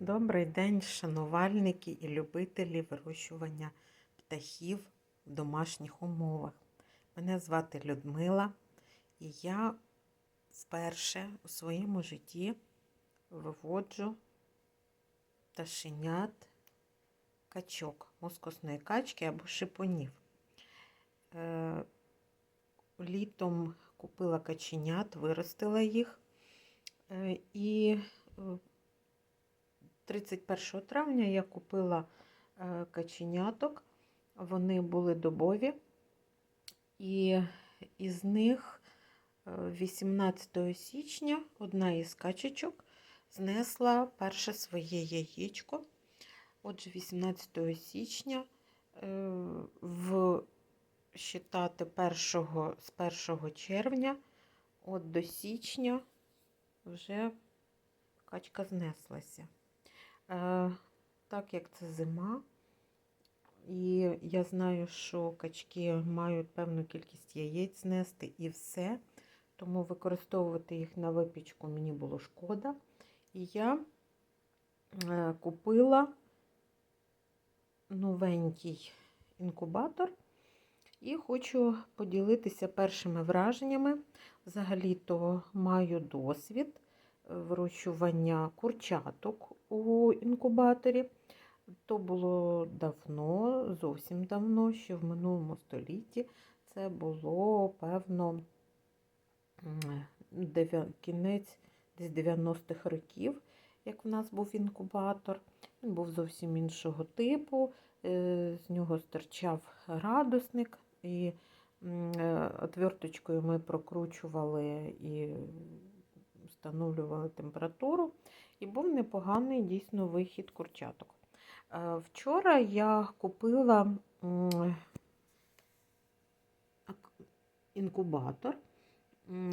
Добрий день, шанувальники і любителі вирощування птахів в домашніх умовах. Мене звати Людмила, і я вперше у своєму житті виводжу пташенят качок, мускусної качки або шипунів. Е, Літом купила каченят, виростила їх. Е, І е, 31 травня я купила е, каченяток. Вони були добові, і із них е, 18 січня одна із качечок знесла перше своє яєчко. Отже, 18 січня е, в считати першого, з 1 червня от до січня вже качка знеслася. Е, Так як це зима, і я знаю, що качки мають певну кількість яєць знести і все, тому використовувати їх на випічку мені було шкода. І я е, купила новенький інкубатор і хочу поділитися першими враженнями. Взагалі-то маю досвід вирощування курчаток у інкубаторі. То було давно, зовсім давно, ще в минулому столітті. Це було, певно, кінець десь 90-х років, як в нас був інкубатор. Він був зовсім іншого типу, е, з нього стирчав градусник, і е, отверточкою ми прокручували і встановлювали температуру, і був непоганий дійсно вихід курчаток. Е, Вчора я купила інкубатор.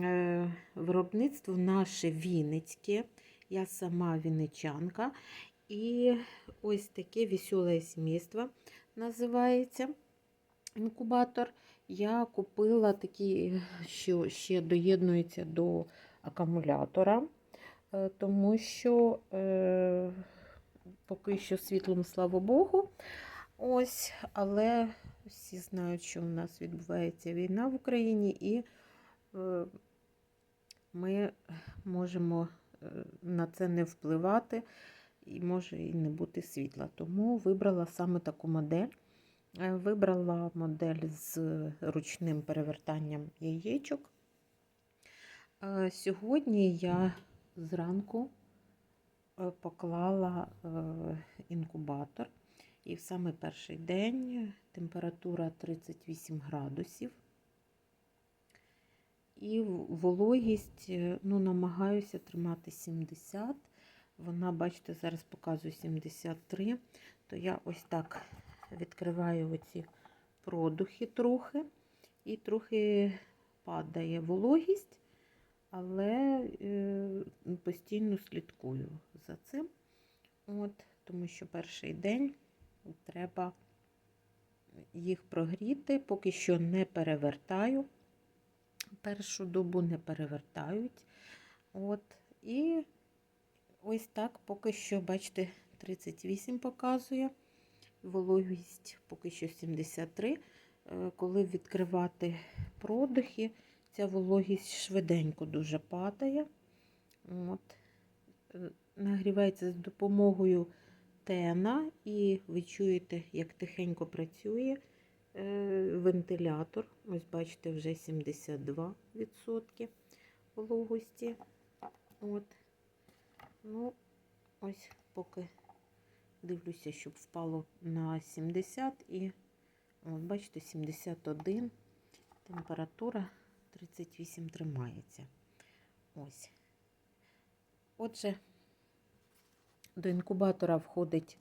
Е, Виробництво наше Вінницьке, я сама вінничанка. І ось таке веселе сімейство називається інкубатор. Я купила такий, що ще доєднується до акумулятора, е, тому що е, поки що світлом, слава Богу. Ось, але всі знають, що у нас відбувається війна в Україні, і е, ми можемо на це не впливати, і може і не бути світла. Тому вибрала саме таку модель. Вибрала модель з ручним перевертанням яєчок. Е, Сьогодні я зранку е, поклала е, інкубатор, і в саме перший день температура 38 градусів. І вологість ну, намагаюся тримати 70. Вона, бачите, зараз показує 73. То я ось так відкриваю оці продухи трохи, і трохи падає вологість, але е, постійно слідкую за цим. От, тому що перший день треба їх прогріти, поки що не перевертаю. Першу добу не перевертають. От, і ось так поки що, бачите, 38 показує. Вологість поки що 73. Е, Коли відкривати продухи, ця вологість швиденько дуже падає. От. Нагрівається з допомогою тена, і ви чуєте, як тихенько працює е, вентилятор. Ось бачите, вже 72% вологості. От. Ну, ось поки дивлюся, щоб впало на 70 і от, бачите, 71 температура 38 тримається. Ось. Отже, до інкубатора входить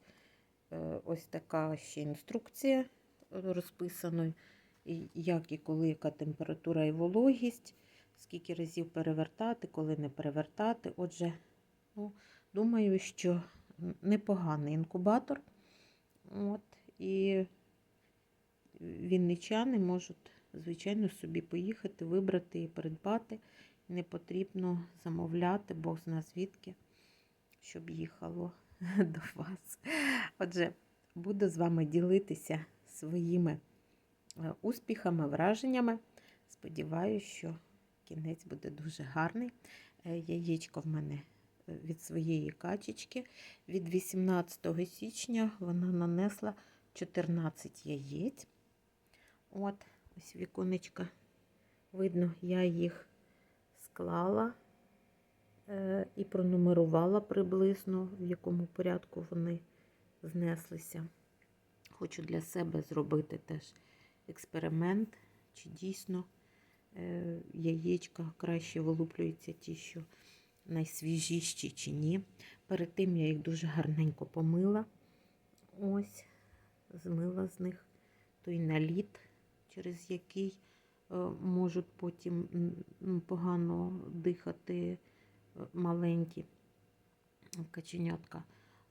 е, ось така ще інструкція розписана, як і коли яка температура і вологість, скільки разів перевертати, коли не перевертати. Отже, ну, думаю, що непоганий інкубатор. От, і вінничани можуть, звичайно, собі поїхати, вибрати і придбати. Не потрібно замовляти, Бог зна звідки. щоб їхало до вас. Отже, буду з вами ділитися своїми е, успіхами, враженнями. Сподіваюся, що кінець буде дуже гарний. Е, Яєчко в мене е, від своєї качечки. Від 18 січня вона нанесла 14 яєць. От, ось віконечка. Видно, я їх склала е, і пронумерувала приблизно, в якому порядку вони знеслися. Хочу для себе зробити теж експеримент, чи дійсно е, яєчка краще вилуплюються ті, що найсвіжіші чи ні. Перед тим я їх дуже гарненько помила. Ось, змила з них той наліт, через який е, можуть потім погано дихати е, маленькі каченятка.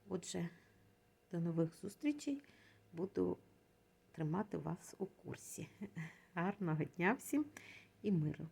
Отже, до нових зустрічей. Буду тримати вас у курсі. Гарного дня всім і миру!